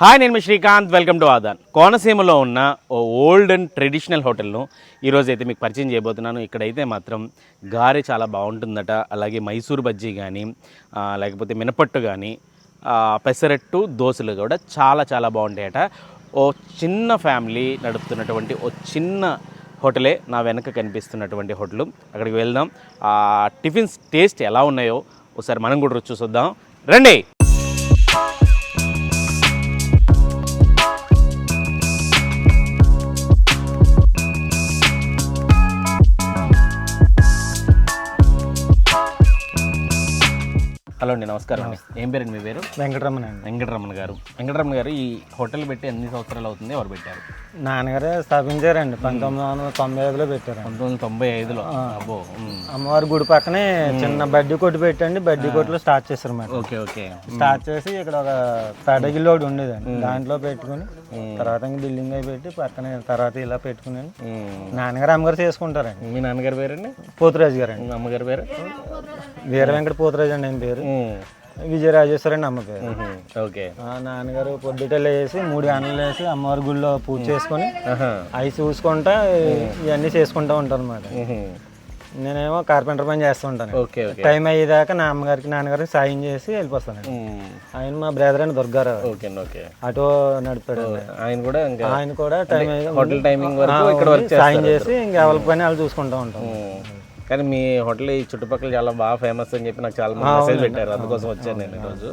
Hi నేను మీ Srikanth. Welcome to Aadan. కోనసీమలో ఉన్న ఓ ఓల్డ్ అండ్ ట్రెడిషనల్ హోటల్ను ఈరోజు అయితే మీకు పరిచయం చేయబోతున్నాను. ఇక్కడైతే మాత్రం గారె చాలా బాగుంటుందట. అలాగే మైసూర్ బజ్జీ కానీ లేకపోతే మినపట్టు కానీ పెసరట్టు దోశలు కూడా చాలా చాలా బాగుంటాయట. ఓ చిన్న ఫ్యామిలీ నడుపుతున్నటువంటి ఓ చిన్న హోటలే నా వెనక కనిపిస్తున్నటువంటి హోటల్. అక్కడికి వెళ్దాం. ఆ టిఫిన్స్ టేస్ట్ ఎలా ఉన్నాయో ఒకసారి మనం కూడా రుచి చూద్దాం రండి! హలో అండి నమస్కారం అండి. ఏం పేరండి మీ పేరు? వెంకటరమణ అండి. వెంకటరమణ గారు. వెంకటరమణ గారు ఈ హోటల్ పెట్టి ఎన్ని సంవత్సరాలు అవుతుంది? ఎవరు పెట్టారు? నాన్నగారే స్థాపించారండి. పంతొమ్మిది వందల తొంభై ఐదులో పెట్టారు పంతొమ్మిది వందల తొంభై ఐదులో? అబ్బో. అమ్మవారి గుడి పక్కనే చిన్న బడ్డీ కొట్టు పెట్టండి. బడ్డీ కొట్టులో స్టార్ట్ చేశారు అన్నమాట ఓకే ఓకే. స్టార్ట్ చేసి ఇక్కడ ఒక పెడగిల్లు ఒకటి ఉండేదండి. దాంట్లో పెట్టుకుని తర్వాత ఇంక బిల్డింగ్ అయి పెట్టి పక్కనే తర్వాత ఇలా పెట్టుకుని ఉమ్. నాన్నగారు అమ్మగారు చేసుకుంటారండి. మీ నాన్నగారి పేరండి? పోతురాజు గారు అండి అమ్మగారి పేరు? వీర వెంకట పోతురాజు అండి ఆయన పేరు. విజయరాజేశ్వరి అండి అమ్మ పేరు ఉహు. ఓకే. ఆ నాన్నగారు పొద్దుటలు వేసి మూడు గంటలు వేసి అమ్మవారి గుడిలో పూజ చేసుకొని. అవి చూసుకుంటా ఇవన్నీ చేసుకుంటా ఉంటాను అనమాట. నేనేమో కార్పెంటర్ పని చేస్తూ ఉంటాను. ఓకే టైం అయ్యేదాకా నా అమ్మగారికి నాన్నగారికి సాయం చేసి వెళ్ళిపోతాను. ఆయన మా బ్రదర్ అండి దుర్గారావు ఓకే అండి ఓకే ఆటో నడిపాడు ఆయన కూడా ఆయన కూడా టైం హోటల్ టైమింగ్ వరకు సాయం చేసి ఇంకా ఎవరి పని వాళ్ళు చూసుకుంటూ ఉంటాం. కానీ మీ హోటల్ ఈ చుట్టుపక్కల చాలా బాగా ఫేమస్ అని చెప్పి నాకు చాలా మంది మెసేజ్ పెట్టారు. అందుకోసం వచ్చాను నేను ఈరోజు.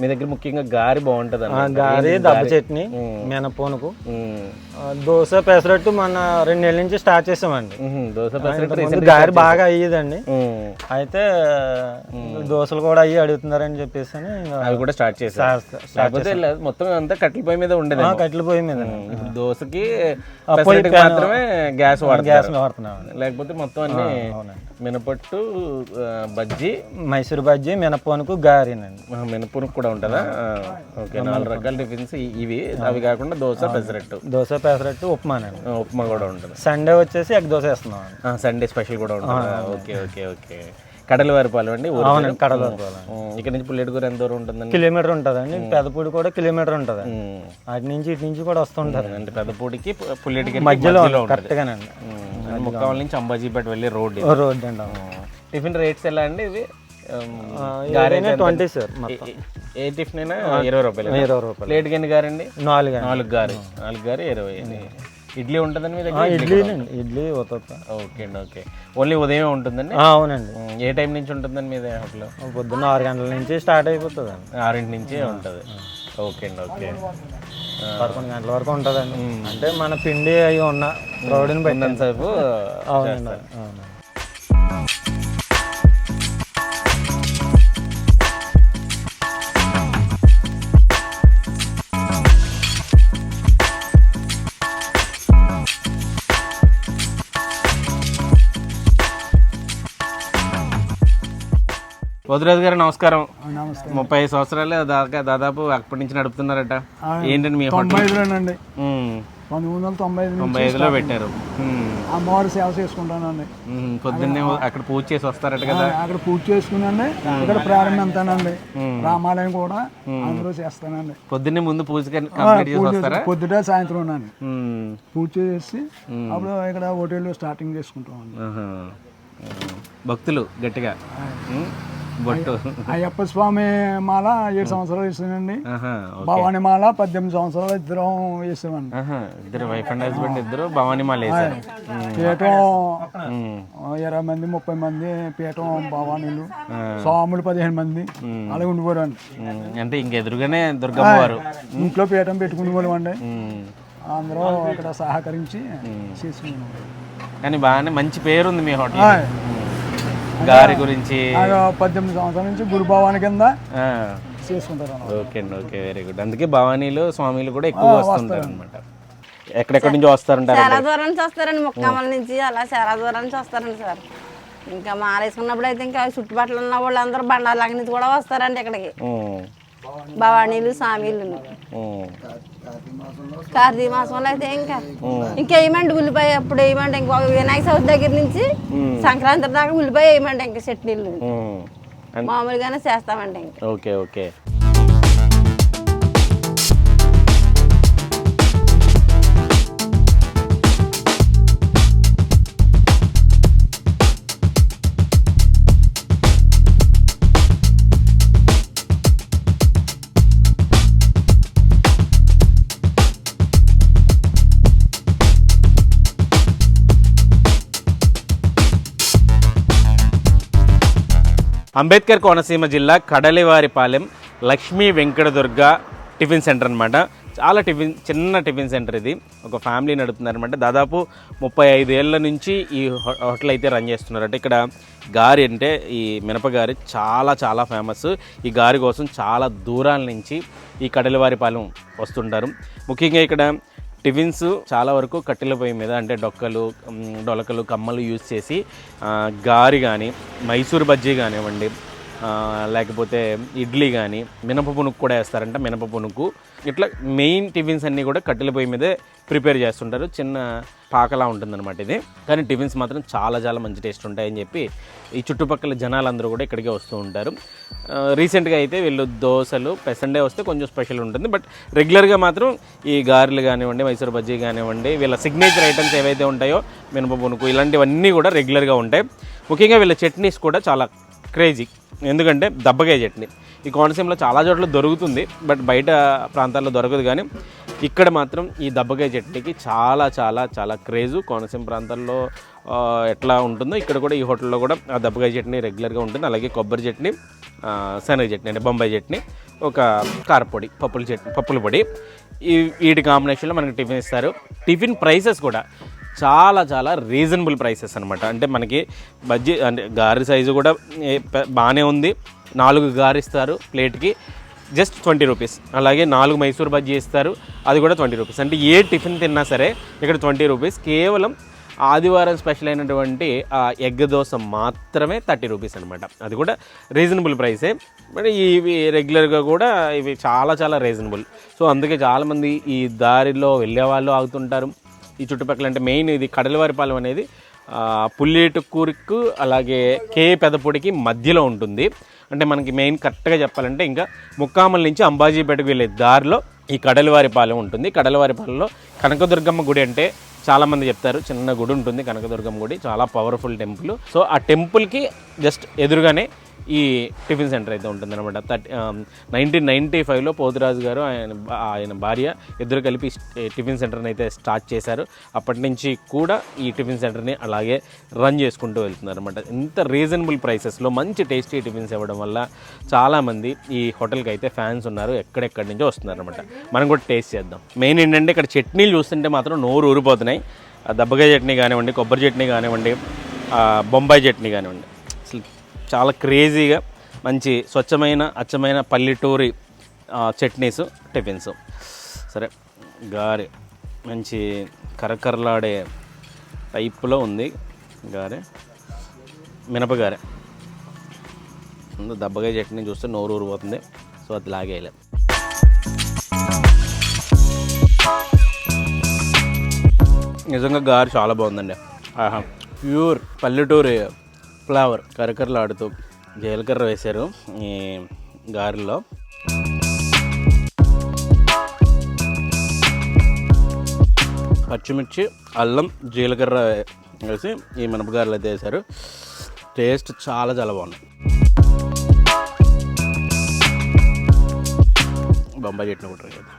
మీ దగ్గర ముఖ్యంగా గారి బాగుంటుంది గారి దెబ్బ చట్నీ మినపూనుకు దోశ పెసరట్టు మన రెండు నెలల నుంచి స్టార్ట్ చేసామండి. దోశ పెసరట్టు గారి బాగా అయ్యేదండి. అయితే దోశలు కూడా అయ్యి అడుగుతున్నారని చెప్పేసి అవి కూడా స్టార్ట్ లేదు, మొత్తం అంతా కట్టెల పొయ్యి మీద ఉండేది కట్టెల పొయ్యి మీద. దోశకి పెసరట్టుకి మాత్రమే గ్యాస్ గ్యాస్ వాడుతున్నాం లేకపోతే మొత్తం అన్ని మినపట్టు బజ్జీ మైసూర్ బజ్జీ మినపూనుకు గారినండి. ఆ, మినపూరకు కూడా ఉంటుందా? ఓకే నాలుగు రకాల టిఫిన్స్ ఇవి అవి కాకుండా దోశ పెసరట్టు. దోశ పెసరట్టు ఉప్మానండి ఆ, ఉప్మా కూడా ఉంటుంది. సండే వచ్చేసి ఎగ్ దోశ వేస్తున్నాం సండే స్పెషల్ కూడా ఉంటుంది. Okay okay okay. కడలవారిపాలెం అండి? అవునండి కడలో ఉమ్, ఇక్కడ నుంచి పుల్లెటూరు ఎంత దూరం ఉంటుందండి? కిలోమీటర్ ఉంటుందండి పెదపూడి కూడా కిలోమీటర్ ఉంటుంది. అటు నుంచి ఇటు నుంచి కూడా వస్తుంటారు అంటే పెద్దపూడికి పు- పుల్లెటికి మధ్యలో ఉంటుంది కరెక్ట్గానండి. ముక్కవాళ్ళ నుంచి అంబాజీపేట వెళ్ళే రోడ్ రోడ్ అండి. టిఫిన్ రేట్స్ ఎలా అండి ఇవి? ఎంత? ట్వంటీ సార్ ఏ- టిఫిన్ అయినా ఇరవై రూపాయలు. ఇరవై రూపాయలు. ప్లేట్కి ఎన్ని గారండి నాలుగు నాలుగు గారు. నాలుగు గారు ఇరవై ఇడ్లీ ఉంటుందండి మీ దగ్గర? ఇడ్లీ ఉతప్ప ఓకే అండి ఓకే. ఓన్లీ ఉదయం ఉంటుందండి? అవునండి. ఏ టైం నుంచి ఉంటుందండి మీ హోటల్? పొద్దున్న ఆరు గంటల నుంచి స్టార్ట్ అయిపోతుంది అండి ఆరింటి నుంచే ఉంటుంది. ఓకే అండి ఓకే. పదకొండు గంటల వరకు ఉంటుందండి. అంటే మన పిండి అవి ఉన్న క్రౌడ్ని ఉన్నంతసేపు అవునండి అవునండి. వదిరాజు గారు నమస్కారం. ముప్పై సంవత్సరాలు దాకా దాదాపు అప్పటి నుంచి నడుపుతున్నారట. ఏంటండి మీ పంతొమ్మిది వందల తొంభై ఐదు తొంభై ఐదులో పెట్టారు. అమ్మవారి సేవ చేసుకుంటానండి. పొద్దున్నే అక్కడ పూజ చేసి వస్తారట కదా. అక్కడ పూజ చేసుకునండి. ఇక్కడ ప్రారంభిస్తానండి రామాలయం కూడా అందరూ చేస్తానండి. పొద్దున్నే ముందు పూజ పొద్దుట సాయంత్రం ఉమ్, పూజ చేసి అప్పుడు ఇక్కడ హోటల్ స్టార్టింగ్. ఉమ్, భక్తులు గట్టిగా. అయ్యప్ప స్వామి మాల ఏడు సంవత్సరాలు వేసానండి. భవాని మాల పద్దెనిమిది సంవత్సరాలు ఇద్దరం వేసామండి ఇద్దరు వైఫ్ అండ్ హస్బెండ్ ఇద్దరు భవానీ మాల పీఠం ఇరవై మంది ముప్పై మంది పీఠం భవానీలు. స్వాములు పదిహేను మంది. అలాగే ఉండిపోరండి అంటే ఇంక ఎదురుగానే దుర్గమ్మ వారు. ఇంట్లో పీఠం పెట్టుకునే వాళ్ళం అండి అందరూ ఇక్కడ సహకరించి చేసుకున్నాం కానీ బాగానే మంచి పేరు ఉంది మీ హోటల్. గారి గురించి పద్దెనిమిది సంవత్సరాల నుంచి గురుభావాని కింద ఆ, చేసుకుంటారు ఓకే అండి ఓకే వెరీ గుడ్ అందుకే భవానీలు స్వామిలు కూడా ఎక్కువ వస్తుంటారు అనమాట ఎక్కడెక్కడి నుంచో వస్తారంటారు చాలా దూరం నుంచి వస్తారండి ముక్కామల నుంచి అలా చాలా దూరం నుంచి వస్తారండి సార్. ఇంకా మారేసుకున్నప్పుడు అయితే ఇంకా చుట్టుపక్కల ఉన్న వాళ్ళందరూ బండార్ల నుంచి కూడా వస్తారండి ఇక్కడికి. భవానీలు స్వామిలు కార్తీక మాసంలో అయితే ఇంకా. ఇంకా వేయమండి ఉల్లిపాయ అప్పుడు వేయమండి ఇంకో వినాయక చవితి దగ్గర నుంచి సంక్రాంతి దాకా ఉల్లిపాయ వేయమండి ఇంకా చట్నీలు మామూలుగానే చేస్తామండి ఇంకా. Okay okay. అంబేద్కర్ కోనసీమ జిల్లా కడలివారిపాలెం లక్ష్మీ వెంకటదుర్గ టిఫిన్ సెంటర్ అనమాట చాలా టిఫిన్ చిన్న టిఫిన్ సెంటర్ ఇది. ఒక ఫ్యామిలీ నడుపుతున్నారనమాట దాదాపు ముప్పై ఐదు ఏళ్ళ నుంచి ఈ హో- హోటల్ అయితే రన్ చేస్తున్నారట. ఇక్కడ గారి అంటే ఈ మినపగారి చాలా చాలా ఫేమస్. ఈ గారి కోసం చాలా దూరాల నుంచి ఈ కడలివారిపాలెం వస్తుంటారు. ముఖ్యంగా ఇక్కడ టిఫిన్స్ చాలా వరకు కట్టెల పొయ్యి మీద అంటే డొక్కలు డొలకలు కమ్మలు యూజ్ చేసి గారి కానీ మైసూర్ బజ్జీ కానివ్వండి లేకపోతే ఇడ్లీ కానీ మినప పునుక్కు కూడా వేస్తారంట మినప పునుకు. ఇట్లా మెయిన్ టిఫిన్స్ అన్నీ కూడా కట్టెల పొయ్యి మీదే ప్రిపేర్ చేస్తుంటారు. చిన్న పాకలా ఉంటుందన్నమాట ఇది. కానీ టిఫిన్స్ మాత్రం చాలా చాలా మంచి టేస్ట్ ఉంటాయని చెప్పి ఈ చుట్టుపక్కల జనాలందరూ కూడా ఇక్కడికే వస్తూ ఉంటారు. రీసెంట్గా అయితే వీళ్ళు దోశలు పెసండే వస్తే కొంచెం స్పెషల్ ఉంటుంది. బట్ రెగ్యులర్గా మాత్రం ఈ గారెలు కానివ్వండి మైసూర్ బజ్జీ కానివ్వండి వీళ్ళ సిగ్నేచర్ ఐటమ్స్ ఏవైతే ఉంటాయో మినప పునుకు ఇలాంటివన్నీ కూడా రెగ్యులర్గా ఉంటాయి. ముఖ్యంగా వీళ్ళ చట్నీస్ కూడా చాలా క్రేజీ. ఎందుకంటే దబ్బకాయ చట్నీ. ఈ కోనసీమలో చాలా చోట్ల దొరుకుతుంది బట్ బయట ప్రాంతాల్లో దొరకదు కానీ ఇక్కడ మాత్రం ఈ దబ్బకాయ చట్నీకి చాలా చాలా చాలా క్రేజు. కోనసీమ ప్రాంతాల్లో ఎట్లా ఉంటుందో ఇక్కడ కూడా ఈ హోటల్లో కూడా ఆ దబ్బకాయ చట్నీ రెగ్యులర్గా ఉంటుంది. అలాగే కొబ్బరి చట్నీ శనగ చట్నీ అంటే బొంబాయి చట్నీ ఒక కారపొడి పప్పుల చట్నీ పప్పుల పొడి. ఈ వీటి కాంబినేషన్లో మనకి టిఫిన్ ఇస్తారు. టిఫిన్ ప్రైసెస్ కూడా చాలా చాలా రీజనబుల్ ప్రైసెస్ అనమాట అంటే మనకి బజ్జి అంటే గారి సైజు కూడా బాగానే ఉంది. నాలుగు గారిస్తారు ప్లేట్కి జస్ట్ ట్వంటీ రూపీస్ అలాగే నాలుగు మైసూర్ బజ్జీ ఇస్తారు. అది కూడా ట్వంటీ రూపీస్ అంటే ఏ టిఫిన్ తిన్నా సరే ఇక్కడ ట్వంటీ రూపీస్ కేవలం ఆదివారం స్పెషల్ అయినటువంటి ఆ ఎగ్ దోశ మాత్రమే థర్టీ రూపీస్ అనమాట అది కూడా రీజనబుల్ ప్రైసే బట్ ఇవి రెగ్యులర్గా కూడా ఇవి చాలా చాలా రీజనబుల్ సో అందుకే చాలామంది ఈ దారిలో వెళ్ళే వాళ్ళు ఆగుతుంటారు. ఈ చుట్టుపక్కల అంటే మెయిన్ ఇది కడలవారిపాలెం అనేది ఆ, పుల్లేటుకూరుకు అలాగే కే. పెదపూడికి మధ్యలో ఉంటుంది. అంటే మనకి మెయిన్ కరెక్ట్గా చెప్పాలంటే ఇంకా ముక్కామల నుంచి అంబాజీపేటకు వెళ్ళే దారిలో ఈ కడలవారిపాలెం ఉంటుంది. కడలవారిపాలెంలో కనకదుర్గమ్మ గుడి అంటే చాలామంది చెప్తారు చిన్న గుడి ఉంటుంది కనకదుర్గమ్మ గుడి చాలా పవర్ఫుల్ టెంపుల్. సో ఆ టెంపుల్కి జస్ట్ ఎదురుగానే ఈ టిఫిన్ సెంటర్ అయితే ఉంటుందన్నమాట. థర్టీ నైన్టీన్ నైంటీ ఫైవ్లో పోతురాజు గారు ఆయన ఆయన భార్య ఇద్దరు కలిపి టిఫిన్ సెంటర్ని అయితే స్టార్ట్ చేశారు. అప్పటి నుంచి కూడా ఈ టిఫిన్ సెంటర్ని అలాగే రన్ చేసుకుంటూ వెళ్తున్నారు అనమాట ఇంత రీజనబుల్ ప్రైసెస్లో మంచి టేస్టీ టిఫిన్స్ ఇవ్వడం వల్ల చాలామంది ఈ హోటల్కి అయితే ఫ్యాన్స్ ఉన్నారు ఎక్కడెక్కడి నుంచో వస్తున్నారు అనమాట మనం కూడా టేస్ట్ చేద్దాం. మెయిన్ ఏంటంటే ఇక్కడ చట్నీలు చూస్తుంటే మాత్రం నోరు ఊరిపోతున్నాయి. ఆ దబ్బకాయ చట్నీ కానివ్వండి కొబ్బరి చట్నీ కానివ్వండి బొంబాయి చట్నీ కానివ్వండి. చాలా క్రేజీగా మంచి స్వచ్ఛమైన అచ్చమైన పల్లెటూరి చట్నీస్ టిఫిన్స్. సరే గారె మంచి కరకరలాడే టైప్లో ఉంది. గారె మినపగారె. దబ్బగా చట్నీ చూస్తే నోరు ఊరిపోతుంది. సో అది లాగేయలే. నిజంగా గారు చాలా బాగుందండి. ఆహా ప్యూర్ పల్లెటూరు ఫ్లేవర్ కరకరలాడుతూ జీలకర్ర వేశారు ఈ గారెలో పచ్చిమిర్చి అల్లం జీలకర్ర వేసి ఈ మినపగారెలు అయితే వేశారు. టేస్ట్ చాలా చాలా బాగుంది. బొంబాయి చట్నీ కూడా కదా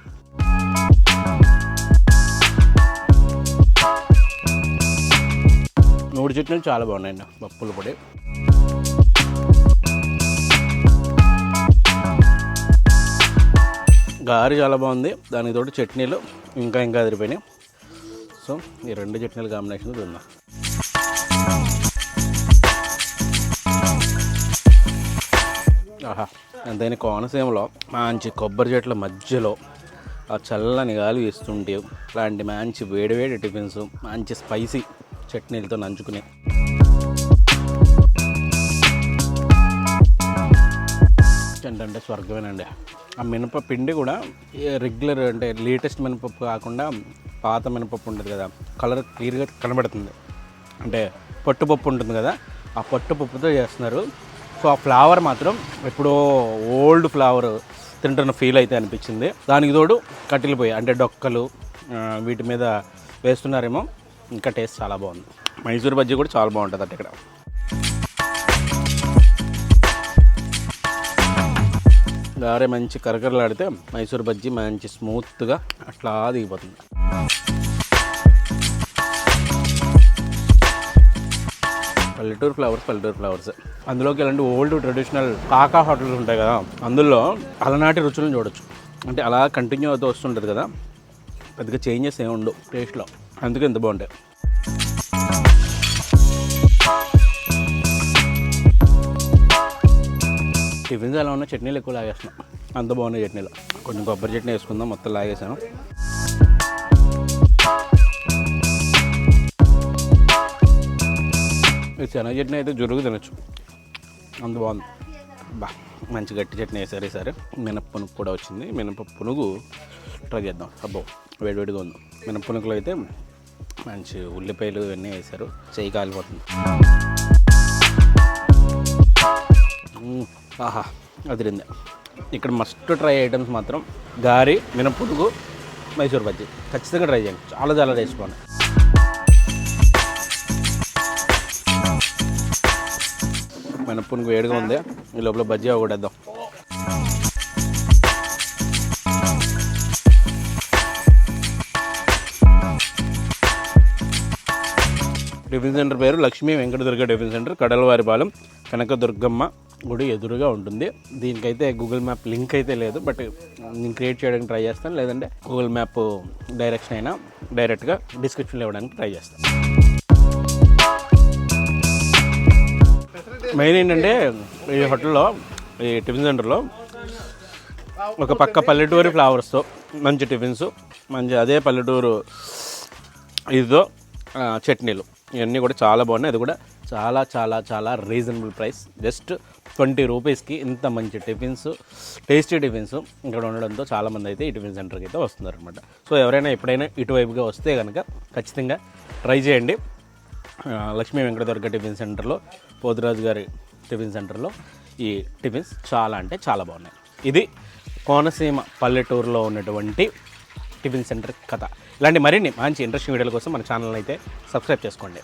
మూడు చట్నీలు చాలా బాగున్నాయండి. పప్పుల పొడి. గారి చాలా బాగుంది. దానికి తోటి చట్నీలు ఇంకా ఇంకా అదిరిపోయినాయి. సో ఈ రెండు చట్నీల కాంబినేషన్ తిందాం. ఆహా అంతైనా కోనసీమలో మంచి కొబ్బరి చెట్ల మధ్యలో ఆ చల్లని గాలి వేస్తుంటే ఇలాంటి మంచి వేడివేడి టిఫిన్స్ మంచి స్పైసీ చట్నీలతో నంచుకుని. ఏంటంటే స్వర్గమేనండి. ఆ మినప పిండి కూడా రెగ్యులర్ అంటే లేటెస్ట్ మినపప్పు కాకుండా పాత మినపప్పు ఉంటుంది కదా కలర్ క్లియర్గా కనబడుతుంది. అంటే పట్టుపప్పు ఉంటుంది కదా ఆ పట్టుపప్పుతో చేస్తున్నారు. సో ఆ ఫ్లేవర్ మాత్రం ఎప్పుడో ఓల్డ్ ఫ్లేవర్ తింటున్న ఫీల్ అయితే అనిపించింది. దానికి తోడు కట్టెలు పోయి అంటే డొక్కలు వీటి మీద వేస్తున్నారేమో. ఇంకా టేస్ట్ చాలా బాగుంది. మైసూర్ బజ్జీ కూడా చాలా బాగుంటుంది అంటే ఇక్కడ. గారే మంచి కరకరలాడితే మైసూర్ బజ్జీ మంచి స్మూత్గా అట్లా దిగిపోతుంది. పల్లెటూరు ఫ్లవర్స్ పల్లెటూరు ఫ్లవర్స్. అందులోకి ఇలాంటి ఓల్డ్ ట్రెడిషనల్ కాకా హోటల్స్ ఉంటాయి కదా అందులో అలనాటి రుచులను చూడొచ్చు. అంటే అలా కంటిన్యూ అవుతూ వస్తుంటుంది కదా పెద్దగా చేంజెస్ ఏమి ఉండవు టేస్ట్లో. అందుకే ఎంత బాగుంటాయి. టిఫిన్స్ ఎలా ఉన్న చట్నీలు ఎక్కువ లాగేస్తున్నాం. అంత బాగున్నాయి చట్నీలు. కొంచెం కొబ్బరి చట్నీ వేసుకుందాం మొత్తం లాగేసాను. ఈ శనగ చట్నీ అయితే జురుగు తినచ్చు. అంత బాగుంది. బా మంచి గట్టి చట్నీ వేసారు ఈసారి. మినప్పునుగు కూడా వచ్చింది. మినప పునుగు ట్రై చేద్దాం. అబ్బో వేడివేడిగా ఉంది. మినప్పునుగులో అయితే మంచి ఉల్లిపాయలు ఇవన్నీ వేశారు. చెయ్యి కాలిపోతుంది. ఆహా అదిరింది. ఇక్కడ మస్ట్ ట్రై ఐటమ్స్ మాత్రం గారి మినప్పుడుగు మైసూర్ బజ్జీ. ఖచ్చితంగా ట్రై చేయండి. చాలా చాలా టేస్ట్ బాగున్నాయి. మినపునుగు వేడిగా ఉంది. ఈ లోపల బజ్జీ ఒకటేద్దాం టిఫిన్ సెంటర్ పేరు లక్ష్మీ వెంకటదుర్గ టిఫిన్ సెంటర్ కడలవారిపాలెం కనకదుర్గమ్మ గుడి ఎదురుగా ఉంటుంది. దీనికైతే గూగుల్ మ్యాప్ లింక్ అయితే లేదు బట్ నేను క్రియేట్ చేయడానికి ట్రై చేస్తాను. లేదంటే గూగుల్ మ్యాప్ డైరెక్షన్ అయినా డైరెక్ట్గా డిస్క్రిప్షన్లో ఇవ్వడానికి ట్రై చేస్తాను. మెయిన్ ఏంటంటే ఈ హోటల్లో ఈ టిఫిన్ సెంటర్లో ఒక పక్క పల్లెటూరి ఫ్లవర్స్తో మంచి టిఫిన్స్ మంచి అదే పల్లెటూరు ఇదితో చట్నీలు. ఇవన్నీ కూడా చాలా బాగున్నాయి. అది కూడా చాలా చాలా చాలా రీజనబుల్ ప్రైస్ జస్ట్ ట్వంటీ రూపీస్కి ఇంత మంచి టిఫిన్స్ టేస్టీ టిఫిన్స్ ఇక్కడ ఉండడంతో చాలామంది అయితే ఈ టిఫిన్ సెంటర్కి అయితే వస్తున్నారనమాట సో ఎవరైనా ఎప్పుడైనా ఇటువైపుగా వస్తే కనుక ఖచ్చితంగా ట్రై చేయండి. లక్ష్మీ వెంకటదుర్గ టిఫిన్ సెంటర్లో పోతురాజు గారి టిఫిన్ సెంటర్లో ఈ టిఫిన్స్ చాలా అంటే చాలా బాగున్నాయి. ఇది కోనసీమ పల్లెటూరులో ఉన్నటువంటి టిఫిన్ సెంటర్ కథ. ఇలాంటి మరిన్ని మంచి ఇంట్రెస్టింగ్ వీడియోల కోసం మన ఛానల్ అయితే సబ్స్క్రైబ్ చేసుకోండి.